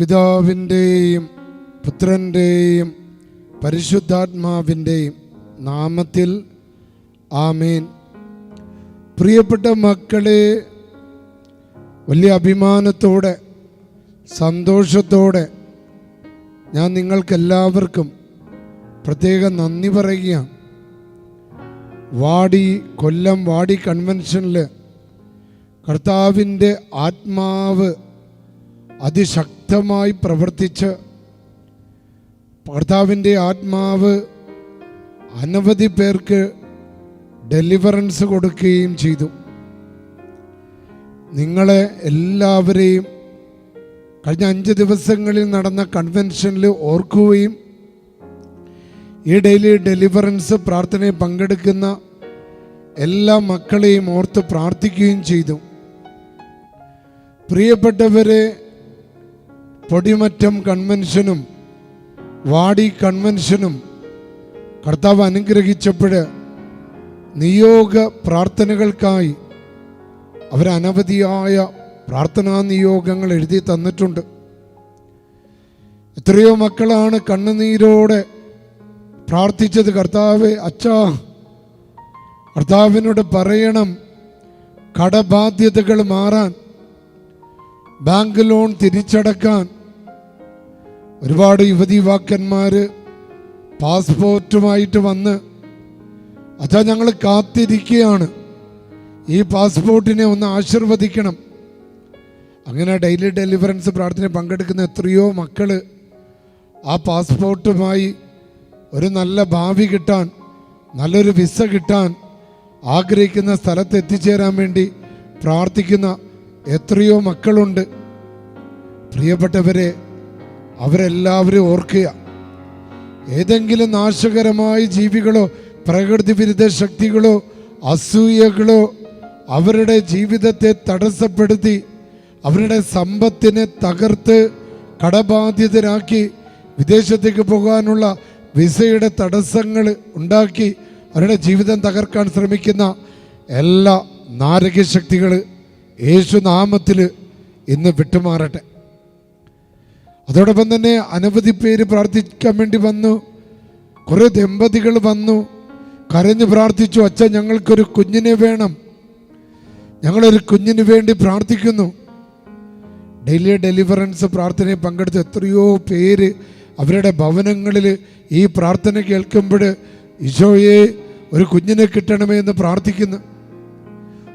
പിതാവിന്റെയും പുത്രന്റെയും പരിശുദ്ധാത്മാവിന്റെയും നാമത്തിൽ ആമേൻ. പ്രിയപ്പെട്ട മക്കളെ വലിയ അഭിമാനത്തോടെ സന്തോഷത്തോടെ ഞാൻ നിങ്ങൾക്കെല്ലാവർക്കും പ്രത്യേക നന്ദി പറയുകയാണ്. വാടി കൊല്ലം വാടി കൺവെൻഷനിൽ കർത്താവിന്റെ ആത്മാവ് അതിശക്തമായി പ്രവർത്തിച്ച് ഭർത്താവിന്റെ ആത്മാവ് അനവധി പേർക്ക് ഡെലിവറൻസ് കൊടുക്കുകയും ചെയ്തു. നിങ്ങളെ എല്ലാവരെയും കഴിഞ്ഞ അഞ്ച് ദിവസങ്ങളിൽ നടന്ന കൺവെൻഷനിൽ ഓർക്കുകയും ഈ ഡെയിലി ഡെലിവറൻസ് പ്രാർത്ഥനയിൽ പങ്കെടുക്കുന്ന എല്ലാ മക്കളെയും ഓർത്ത് പ്രാർത്ഥിക്കുകയും ചെയ്തു. പ്രിയപ്പെട്ടവരെ പൊടിമറ്റം കൺവെൻഷനും വാടി കൺവെൻഷനും കർത്താവ് അനുഗ്രഹിച്ചപ്പോൾ നിയോഗ പ്രാർത്ഥനകൾക്കായി അവരനവധിയായ പ്രാർത്ഥനാ നിയോഗങ്ങൾ എഴുതി തന്നിട്ടുണ്ട്. എത്രയോ മക്കളാണ് കണ്ണുനീരോടെ പ്രാർത്ഥിച്ചത്. കർത്താവ് അച്ഛാ കർത്താവിനോട് പറയണം കടബാധ്യതകൾ മാറാൻ ബാങ്ക് ലോൺ തിരിച്ചടക്കാൻ ഒരുപാട് യുവതി യുവാക്കന്മാർ പാസ്പോർട്ടുമായിട്ട് വന്ന് അച്ഛാ ഞങ്ങൾ കാത്തിരിക്കുകയാണ് ഈ പാസ്പോർട്ടിനെ ഒന്ന് ആശീർവദിക്കണം. അങ്ങനെ ഡെയിലി ഡെലിവറൻസ് പ്രാർത്ഥന പങ്കെടുക്കുന്ന എത്രയോ മക്കൾ ആ പാസ്പോർട്ടുമായി ഒരു നല്ല ഭാവി കിട്ടാൻ നല്ലൊരു വിസ കിട്ടാൻ ആഗ്രഹിക്കുന്ന സ്ഥലത്ത് എത്തിച്ചേരാൻ വേണ്ടി പ്രാർത്ഥിക്കുന്ന എത്രയോ മക്കളുണ്ട്. പ്രിയപ്പെട്ടവരെ അവരെല്ലാവരും ഓർക്കുക. ഏതെങ്കിലും നാശകരമായ ജീവികളോ പ്രകൃതി വിരുദ്ധ ശക്തികളോ അസൂയകളോ അവരുടെ ജീവിതത്തെ തടസ്സപ്പെടുത്തി അവരുടെ സമ്പത്തിനെ തകർത്ത് കടബാധിതരാക്കി വിദേശത്തേക്ക് പോകാനുള്ള വിസയുടെ തടസ്സങ്ങൾ ഉണ്ടാക്കി അവരുടെ ജീവിതം തകർക്കാൻ ശ്രമിക്കുന്ന എല്ലാ നാരകശക്തികൾ യേശുനാമത്തിൽ യേശു നാമത്തിൽ ഇന്ന് വിട്ടുമാറട്ടെ. അതോടൊപ്പം തന്നെ അനവധി പേര് പ്രാർത്ഥിക്കാൻ വേണ്ടി വന്നു. കുറേ ദമ്പതികൾ വന്നു. കരഞ്ഞു പ്രാർത്ഥിച്ചു അച്ഛൻ ഞങ്ങൾക്കൊരു കുഞ്ഞിനെ വേണം. ഞങ്ങളൊരു കുഞ്ഞിന് വേണ്ടി പ്രാർത്ഥിക്കുന്നു. ഡെയിലി ഡെലിവറൻസ് പ്രാർത്ഥനയിൽ പങ്കെടുത്ത എത്രയോ പേര് അവരുടെ ഭവനങ്ങളിൽ ഈ പ്രാർത്ഥന കേൾക്കുമ്പോൾ ഈശോയെ ഒരു കുഞ്ഞിനെ കിട്ടണമേ എന്ന് പ്രാർത്ഥിക്കുന്നു.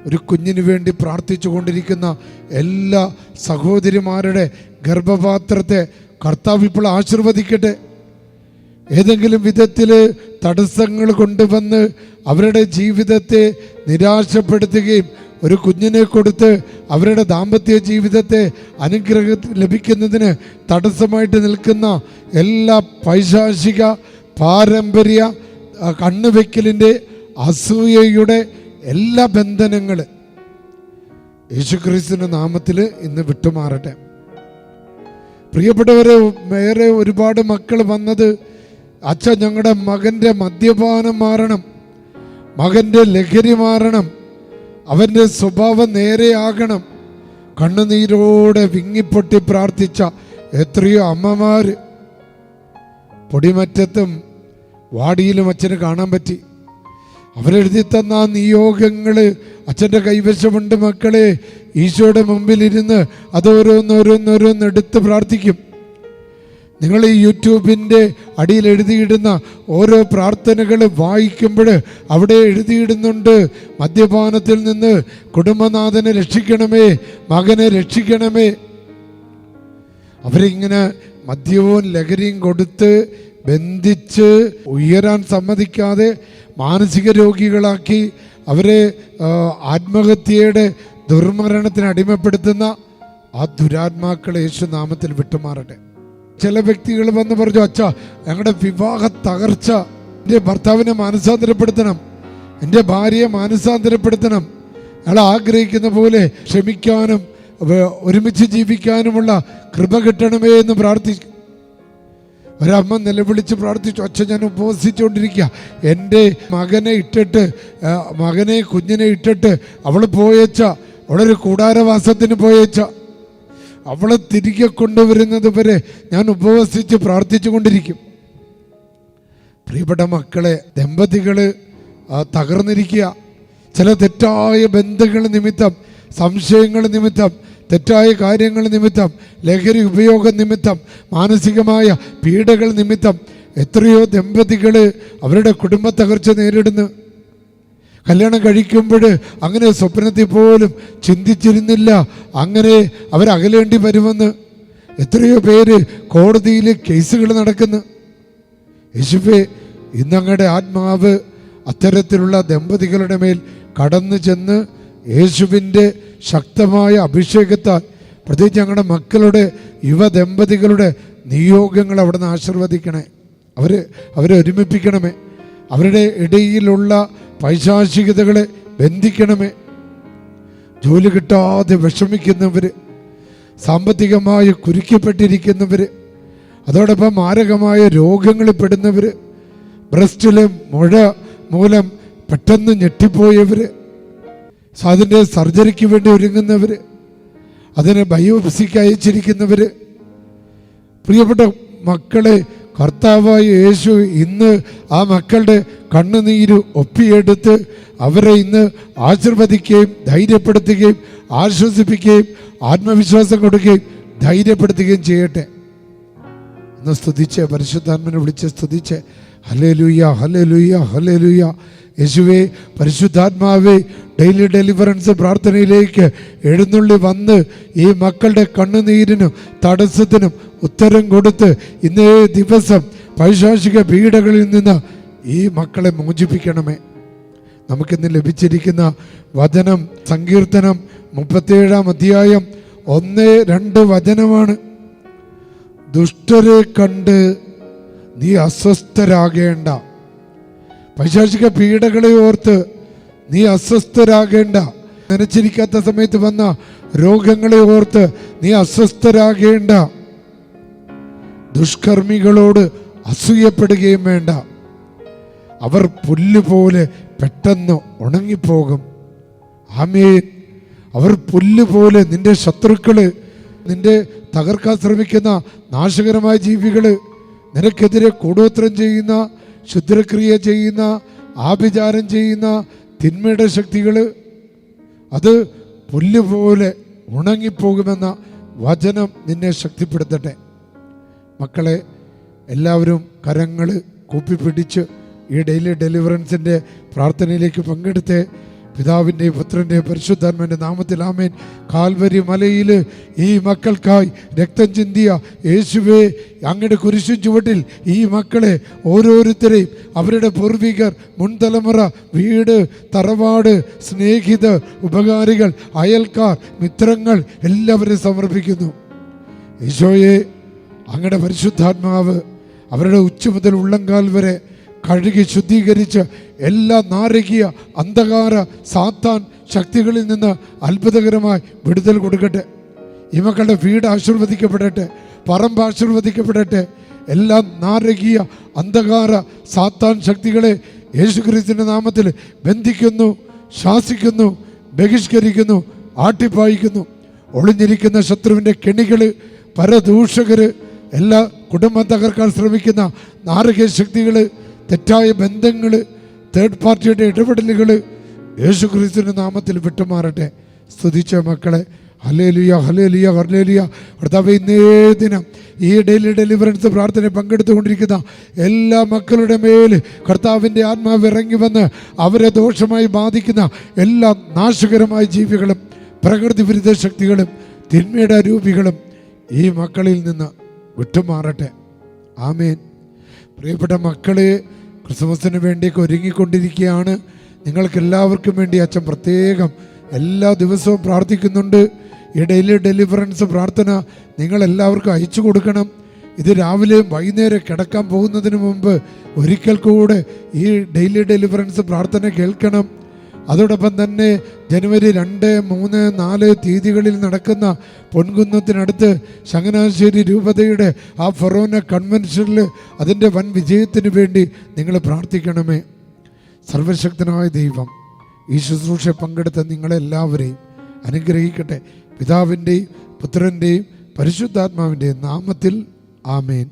ഒരു കുഞ്ഞിന് വേണ്ടി പ്രാർത്ഥിച്ചു കൊണ്ടിരിക്കുന്ന എല്ലാ സഹോദരിമാരുടെ ഗർഭപാത്രത്തെ കർത്താവ് ഇപ്പോൾ ആശീർവദിക്കട്ടെ. ഏതെങ്കിലും വിധത്തിൽ തടസ്സങ്ങൾ കൊണ്ടുവന്ന് അവരുടെ ജീവിതത്തെ നിരാശപ്പെടുത്തുകയും ഒരു കുഞ്ഞിനെ കൊടുത്ത് അവരുടെ ദാമ്പത്യ ജീവിതത്തെ അനുഗ്രഹം ലഭിക്കുന്നതിന് തടസ്സമായിട്ട് നിൽക്കുന്ന എല്ലാ പൈശാചിക പാരമ്പര്യ കണ്ണുവെക്കലിന്റെ അസൂയയുടെ എല്ലാ ബന്ധനങ്ങൾ യേശുക്രിസ്തുവിന്റെ നാമത്തിൽ ഇന്ന് വിട്ടുമാറട്ടെ. പ്രിയപ്പെട്ടവരെ വേറെ ഒരുപാട് മക്കൾ വന്നത് അച്ഛ ഞങ്ങളുടെ മകന്റെ മദ്യപാനം മാറണം മകന്റെ ലഹരി മാറണം അവന്റെ സ്വഭാവം നേരെയാകണം കണ്ണുനീരോടെ വിങ്ങിപ്പൊട്ടി പ്രാർത്ഥിച്ച എത്രയോ അമ്മമാർ പൊടിമറ്റത്തും വാടിയിലും അച്ഛന് കാണാൻ പറ്റി. അവരെഴുതി തന്ന ആ നിയോഗങ്ങൾ അച്ഛന്റെ കൈവശമുണ്ട് മക്കളെ. ഈശോയുടെ മുമ്പിലിരുന്ന് അത് ഓരോന്നോരോന്നോരോന്ന് എടുത്ത് പ്രാർത്ഥിക്കും. നിങ്ങൾ ഈ യൂട്യൂബിന്റെ അടിയിൽ എഴുതിയിടുന്ന ഓരോ പ്രാർത്ഥനകൾ വായിക്കുമ്പോൾ അവിടെ എഴുതിയിടുന്നുണ്ട് മദ്യപാനത്തിൽ നിന്ന് കുടുംബനാഥനെ രക്ഷിക്കണമേ മകനെ രക്ഷിക്കണമേ. അവരിങ്ങനെ മദ്യവും ലഹരിയും കൊടുത്ത് ബന്ധിച്ച് ഉയരാൻ സമ്മതിക്കാതെ മാനസിക രോഗികളാക്കി അവരെ ആത്മഹത്യയുടെ ദുർമരണത്തിന് അടിമപ്പെടുത്തുന്ന ആ ദുരാത്മാക്കളെ യേശു നാമത്തിൽ വിട്ടുമാറട്ടെ. ചില വ്യക്തികൾ വന്ന് പറഞ്ഞു അച്ഛാ ഞങ്ങളുടെ വിവാഹ തകർച്ച എന്റെ ഭർത്താവിനെ മാനസാന്തരപ്പെടുത്തണം. എന്റെ ഭാര്യയെ മാനസാന്തരപ്പെടുത്തണം. അയാൾ ആഗ്രഹിക്കുന്ന പോലെ ക്ഷമിക്കാനും ഒരുമിച്ച് ജീവിക്കാനുമുള്ള കൃപ കിട്ടണമേ എന്ന് പ്രാർത്ഥിച്ചു ഒരമ്മ നിലവിളിച്ച് പ്രാർത്ഥിച്ചു അച്ഛൻ ഞാൻ ഉപവസിച്ചുകൊണ്ടിരിക്കുക എന്റെ മകനെ ഇട്ടിട്ട് മകനെ കുഞ്ഞിനെ ഇട്ടിട്ട് അവൾ പോയേച്ച. അവളൊരു കൂടാരവാസത്തിന് പോയേച്ച. അവളെ തിരികെ കൊണ്ടുവരുന്നത് വരെ ഞാൻ ഉപവസിച്ച് പ്രാർത്ഥിച്ചു കൊണ്ടിരിക്കും. പ്രിയപ്പെട്ട മക്കളെ ദമ്പതികൾ തകർന്നിരിക്കുക. ചില തെറ്റായ ബന്ധങ്ങൾ നിമിത്തം സംശയങ്ങൾ നിമിത്തം തെറ്റായ കാര്യങ്ങൾ നിമിത്തം ലഹരി ഉപയോഗം നിമിത്തം മാനസികമായ പീഡകൾ നിമിത്തം എത്രയോ ദമ്പതികൾ അവരുടെ കുടുംബ തകർച്ച നേരിടുന്നു. കല്യാണം കഴിക്കുമ്പോൾ അങ്ങനെ സ്വപ്നത്തിൽ പോലും ചിന്തിച്ചിരുന്നില്ല. അങ്ങനെ അവരകലേണ്ടി വരുമെന്ന്. എത്രയോ പേര് കോടതിയിൽ കേസുകൾ നടക്കുന്നു. യേശുവേ ഇന്നങ്ങയുടെ ആത്മാവ് അത്തരത്തിലുള്ള ദമ്പതികളുടെ മേൽ കടന്നു ചെന്ന് യേശുവിന്റെ ശക്തമായ അഭിഷേകത്താൽ പ്രത്യേകിച്ച് ഞങ്ങളുടെ മക്കളുടെ യുവ ദമ്പതികളുടെ നിയോഗങ്ങൾ അവിടെ നിന്ന് ആശീർവദിക്കണേ അവർ അവരെ ഒരുമിപ്പിക്കണമേ. അവരുടെ ഇടയിലുള്ള പൈശാചികതകളെ ബന്ധിക്കണമേ. ജോലി കിട്ടാതെ വിഷമിക്കുന്നവർ സാമ്പത്തികമായി കുരുക്കപ്പെട്ടിരിക്കുന്നവർ അതോടൊപ്പം മാരകമായ രോഗങ്ങളിൽ പെടുന്നവർ ബ്രസ്റ്റിലെ മുഴ മൂലം പെട്ടെന്ന് ഞെട്ടിപ്പോയവർ അതിന്റെ സർജറിക്ക് വേണ്ടി ഒരുങ്ങുന്നവർ അതിനെ ബയോപ്സിക്ക് അയച്ചിരിക്കുന്നവർ പ്രിയപ്പെട്ട മക്കളെ കർത്താവായ യേശു ഇന്ന് ആ മക്കളുടെ കണ്ണുനീര് ഒപ്പിയെടുത്ത് അവരെ ഇന്ന് ആശീർവദിക്കുകയും ധൈര്യപ്പെടുത്തുകയും ആശ്വസിപ്പിക്കുകയും ആത്മവിശ്വാസം കൊടുക്കുകയും ധൈര്യപ്പെടുത്തുകയും ചെയ്യട്ടെ. ഇന്ന് സ്തുതിച്ച് പരിശുദ്ധാത്മനെ വിളിച്ച് സ്തുതിച്ച്. ഹലേ ലൂയ ഹലേ ലൂയ ഹലേ ലൂയ യേശുവേ പരിശുദ്ധാത്മാവേ ഡെയിലി ഡെലിവറൻസ് പ്രാർത്ഥനയിലേക്ക് എഴുന്നള്ളി വന്ന് ഈ മക്കളുടെ കണ്ണുനീരിനും തടസ്സത്തിനും ഉത്തരം കൊടുത്ത് ഇന്നേ ദിവസം പൈശാചിക പീഡകളിൽ നിന്ന് ഈ മക്കളെ മോചിപ്പിക്കണമേ. നമുക്കിന്ന് ലഭിച്ചിരിക്കുന്ന വചനം സങ്കീർത്തനം മുപ്പത്തേഴാം അധ്യായം ഒന്ന് രണ്ട് വചനമാണ്. ദുഷ്ടരെ കണ്ട് നീ അസ്വസ്ഥരാകേണ്ട. പൈശാചിക പീഡകളെ ഓർത്ത് നീ അസ്വസ്ഥരാകേണ്ട. നനച്ചിരിക്കാത്ത സമയത്ത് വന്ന രോഗങ്ങളെ ഓർത്ത് നീ അസ്വസ്ഥരാകേണ്ട. ദുഷ്കർമ്മികളോട് അസൂയപ്പെടുകയും വേണ്ട. അവർ പുല്ലുപോലെ പെട്ടെന്ന് ഉണങ്ങിപ്പോകും. ആമേൻ. അവർ പുല്ലുപോലെ നിന്റെ ശത്രുക്കൾ നിന്റെ തകർക്കാൻ ശ്രമിക്കുന്ന നാശകരമായ ജീവികൾ നിനക്കെതിരെ കൂടോത്രം ചെയ്യുന്ന ക്ഷുദ്രക്രിയ ചെയ്യുന്ന ആഭിചാരം ചെയ്യുന്ന തിന്മയുടെ ശക്തികൾ അത് പുല്ലുപോലെ ഉണങ്ങിപ്പോകുമെന്ന വചനം നിന്നെ ശക്തിപ്പെടുത്തട്ടെ. മക്കളെ എല്ലാവരും കരങ്ങൾ കൂപ്പിപ്പിടിച്ച് ഈ ഡെയിലി ഡെലിവറൻസിന്റെ പ്രാർത്ഥനയിലേക്ക് പങ്കെടുത്ത് പിതാവിന്റെ പുത്രന്റെയും പരിശുദ്ധാത്മന്റെ നാമത്തിൽ ആമേൻ. കാൽവരി മലയിൽ ഈ മക്കൾക്കായി രക്തം ചിന്തിയ യേശുവേ അങ്ങയുടെ കുരിശും ചുവട്ടിൽ ഈ മക്കളെ ഓരോരുത്തരെയും അവരുടെ പൂർവികർ മുൻതലമുറ വീട് തറവാട് സ്നേഹിത ഉപകാരികൾ അയൽക്കാർ മിത്രങ്ങൾ എല്ലാവരെയും സമർപ്പിക്കുന്നു. ഈശോയെ അങ്ങയുടെ പരിശുദ്ധാത്മാവ് അവരുടെ ഉച്ച മുതൽ ഉള്ളങ്കാൽ വരെ കഴുകി ശുദ്ധീകരിച്ച് എല്ലാ നാരകീയ അന്ധകാര സാത്താൻ ശക്തികളിൽ നിന്ന് അത്ഭുതകരമായി വിടുതൽ കൊടുക്കട്ടെ. ഈ മക്കളുടെ വീട് ആശീർവദിക്കപ്പെടട്ടെ പറമ്പ് ആശീർവദിക്കപ്പെടട്ടെ. എല്ലാ നാരകീയ അന്ധകാര സാത്താൻ ശക്തികളെ യേശുക്രിസ്തുവിന്റെ നാമത്തിൽ ബന്ധിക്കുന്നു ശാസിക്കുന്നു ബഹിഷ്കരിക്കുന്നു ആട്ടിപ്പായിക്കുന്നു. ഒളിഞ്ഞിരിക്കുന്ന ശത്രുവിന്റെ കെണികൾ പരദൂഷകർ എല്ലാ കുടുംബം തകർക്കാൻ ശ്രമിക്കുന്ന നാരകീയ ശക്തികൾ തെറ്റായ ബന്ധങ്ങൾ തേർഡ് പാർട്ടിയുടെ ഇടപെടലുകൾ യേശു ക്രിസ്തുവിന്റെ നാമത്തിൽ വിട്ടുമാറട്ടെ. സ്തുതിച്ച മക്കളെ. ഹലേലിയ ഹലേലിയ ഹർലേലിയ ഭർത്താവ് ഇന്നേ ദിനം ഈ ഡെയിലി ഡെലിവറൻസ് പ്രാർത്ഥന പങ്കെടുത്തുകൊണ്ടിരിക്കുന്ന എല്ലാ മക്കളുടെ മേൽ കർത്താവിന്റെ ആത്മാവ് ഇറങ്ങി വന്ന് അവരെ ദോഷമായി ബാധിക്കുന്ന എല്ലാ നാശകരമായ ജീവികളും പ്രകൃതി വിരുദ്ധ ശക്തികളും തിന്മയുടെ രൂപികളും ഈ മക്കളിൽ നിന്ന് വിട്ടുമാറട്ടെ. ആമേൻ. പ്രിയപ്പെട്ട മക്കളെ ക്രിസ്മസിന് വേണ്ടിയൊക്കെ ഒരുങ്ങിക്കൊണ്ടിരിക്കുകയാണ്. നിങ്ങൾക്ക് എല്ലാവർക്കും വേണ്ടി അച്ഛൻ പ്രത്യേകം എല്ലാ ദിവസവും പ്രാർത്ഥിക്കുന്നുണ്ട്. ഈ ഡെയിലി ഡെലിവറൻസ് പ്രാർത്ഥന നിങ്ങൾ എല്ലാവർക്കും അയച്ചു കൊടുക്കണം. ഇത് രാവിലെയും വൈകുന്നേരം കിടക്കാൻ പോകുന്നതിന് മുമ്പ് ഒരിക്കൽ കൂടെ ഈ ഡെയിലി ഡെലിവറൻസ് പ്രാർത്ഥന കേൾക്കണം. അതോടൊപ്പം തന്നെ ജനുവരി രണ്ട് മൂന്ന് നാല് തീയതികളിൽ നടക്കുന്ന പൊൻകുന്നത്തിനടുത്ത് ചങ്ങനാശ്ശേരി രൂപതയുടെ ആ ഫൊറോന കൺവെൻഷനിൽ അതിന്റെ വൻ വിജയത്തിന് വേണ്ടി നിങ്ങൾ പ്രാർത്ഥിക്കണമേ. സർവശക്തനായ ദൈവം ഈ ശുശ്രൂഷ പങ്കെടുത്ത നിങ്ങളെല്ലാവരെയും അനുഗ്രഹിക്കട്ടെ. പിതാവിന്റെയും പുത്രന്റെയും പരിശുദ്ധാത്മാവിന്റെയും നാമത്തിൽ ആമേൻ.